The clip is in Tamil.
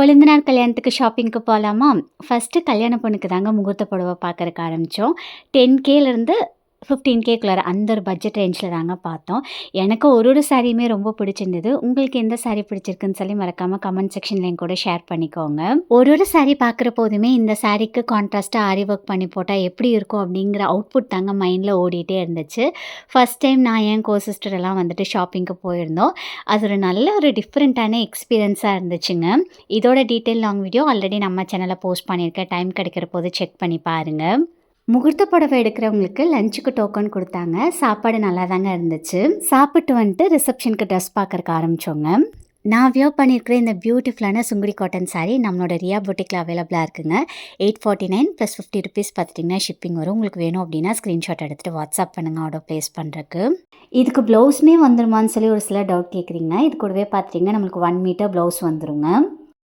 கொழுந்தனார் கல்யாணத்துக்கு ஷாப்பிங்க்கு போகலாமா ஃபஸ்ட்டு கல்யாண பொண்ணுக்கு தாங்க முகூர்த்த புடவை பார்க்கறக்கு ஆரம்பித்தோம் டென் கேலேருந்து ஃபிஃப்டீன் கேக்குள்ளார அந்த ஒரு பட்ஜெட் ரேஞ்சில் தாங்க பார்த்தோம். எனக்கு ஒரு ஒரு சாரியுமே ரொம்ப பிடிச்சிருந்தது. உங்களுக்கு எந்த சாரி பிடிச்சிருக்குன்னு சொல்லி மறக்காமல் கமெண்ட் செக்ஷனில் என் கூட ஷேர் பண்ணிக்கோங்க. ஒரு ஒரு சாரி பார்க்குற போதுமே இந்த சாரிக்கு கான்ட்ராஸ்ட்டாக ஆரி ஒர்க் பண்ணி போட்டால் எப்படி இருக்கும் அப்படிங்கிற அவுட்புட் தாங்க மைண்டில் ஓடிட்டே இருந்துச்சு. ஃபஸ்ட் டைம் நான் என் கோ சிஸ்டர் எல்லாம் வந்துட்டு ஷாப்பிங்க்கு போயிருந்தோம். அது ஒரு நல்ல ஒரு டிஃப்ரெண்ட்டான எக்ஸ்பீரியன்ஸாக இருந்துச்சுங்க. இதோட டீட்டெயில் லாங் வீடியோ ஆல்ரெடி நம்ம சேனலில் போஸ்ட் பண்ணியிருக்கேன் டைம் கிடைக்கிற போது செக் பண்ணி பாருங்கள் முகூர்த்த புடவை எடுக்கிறவங்களுக்கு லஞ்சுக்கு டோக்கன் கொடுத்தாங்க. சாப்பாடு நல்லா தாங்க இருந்துச்சு. சாப்பிட்டு வந்துட்டு ரிசப்ஷனுக்கு ட்ரெஸ் பார்க்கறக்கு ஆரம்பித்தோங்க நான் வியர் பண்ணியிருக்கிற இந்த பியூட்டிஃபுல்லான சுங்குடி காட்டன் சாரீ நம்மளோட ரியா பொட்டிக்கில் அவைலபிளாக இருக்குங்க. Eight forty nine plus fifty rupees பார்த்துட்டிங்கன்னா ஷிப்பிங் வரும். உங்களுக்கு வேணும் அப்படின்னா ஸ்க்ரீன்ஷாட் எடுத்துகிட்டு வாட்ஸ்அப் பண்ணுங்கள் ஆர்டர் ப்ளேஸ் பண்ணுறக்கு இதுக்கு ப்ளவுஸுமே வந்துருமான்னு சொல்லி ஒரு சில டவுட் கேட்குறீங்க. இது கூடவே பார்த்துட்டிங்கன்னா நம்மளுக்கு ஒன் மீட்டர் ப்ளவுஸ் வந்துருங்க.